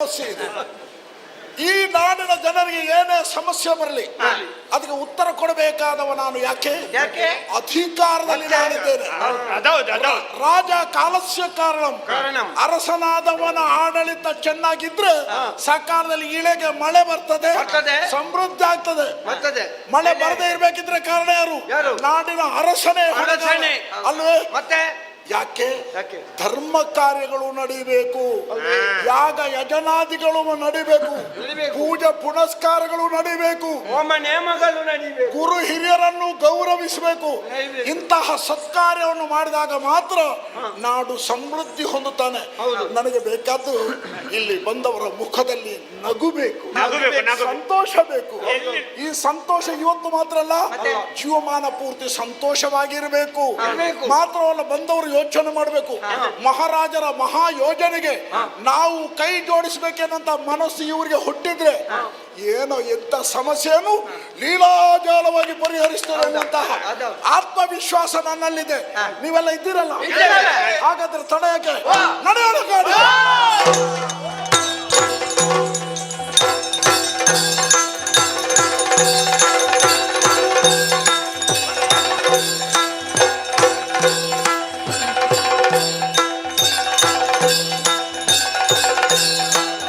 ಸಮಸ್ಯೆ ಇದೆ ಈ ನಾಡಿನ ಜನರಿಗೆ ಏನೇ ಸಮಸ್ಯೆ ಬರಲಿ ಅದಕ್ಕೆ ಉತ್ತರ ಕೊಡಬೇಕಾದವ ನಾನು ಯಾಕೆ? ಅಧಿಕಾರದಲ್ಲಿ ನಾನಿದ್ದೇನೆ. ರಾಜ ಕಾಲಸ್ಯ ಕಾರಣಂ. ಅರಸನಾದವನ ಆಡಳಿತ ಚೆನ್ನಾಗಿದ್ರೆ ಸಕಾಲದಲ್ಲಿ ಇಳೆಗೆ ಮಳೆ ಬರ್ತದೆ ಸಮೃದ್ಧ ಸಮೃದ್ಧಿ ಆಗ್ತದೆ. ಮಳೆ ಬರದೇ ಇರ್ಬೇಕಿದ್ರೆ ಕಾರಣ ಯಾರು? ನಾಡಿನ ಅರಸನೇ. ಅಲ್ವೇ? ಮತ್ತೆ? ಯಾಕೆ? ಯಾಕೆ? ಧರ್ಮ ಕಾರ್ಯಗಳು ನಡೀಬೇಕು. ಯಾಗ ಯಜನಾದಿಗಳು ನಡಿಬೇಕು. ಪೂಜೆ ಪುನಸ್ಕಾರಗಳು ನಡಿಬೇಕು. ಹೋಮ ನೇಮಗಳು ನಡೀಬೇಕು. ಗುರು ಹಿರಿಯರನ್ನು ಗೌರವಿಸಬೇಕು. ಇಂತಹ ಸತ್ಕಾರ್ಯವನ್ನು ಮಾಡಿದಾಗ ಮಾತ್ರ ನಾಡು ಸಮೃದ್ಧಿ ಹೊಂದುತ್ತಾನೆ. ನನಗೆ ಬೇಕಾದ್ದು ಇಲ್ಲಿ ಬಂದವರ ಮುಖದಲ್ಲಿ ನಗು ಬೇಕು ನಗಬೇಕು, ಸಂತೋಷ ಬೇಕು. ಈ ಸಂತೋಷ ಇವತ್ತು ಮಾತ್ರ ಅಲ್ಲ ಜೀವಮಾನ ಪೂರ್ತಿ ಸಂತೋಷವಾಗಿರಬೇಕು. ಮಾತ್ರವಲ್ಲ ಬಂದವರು ಯೋಚನೆ ಮಾಡಬೇಕು. ಮಹಾರಾಜರ ಮಹಾ ಯೋಜನೆಗೆ ನಾವು ಕೈ ಜೋಡಿಸಬೇಕೇನಂತ ಮನಸ್ಸು ಇವರಿಗೆ ಹುಟ್ಟಿದ್ರೆ ಏನೋ ಎಂತ ಸಮಸ್ಯೆಯನ್ನು ಲೀಲಾಜಾಲವಾಗಿ ಪರಿಹರಿಸ್ತದೆ ಅನ್ನಂತಹ ಆತ್ಮವಿಶ್ವಾಸ ನನ್ನಲ್ಲಿದೆ. ನೀವೆಲ್ಲ ಇದ್ದೀರಲ್ಲ? ಹಾಗಾದ್ರೆ ತಡೆಯಕ್ಕೆ ನಡೆಯೋಣ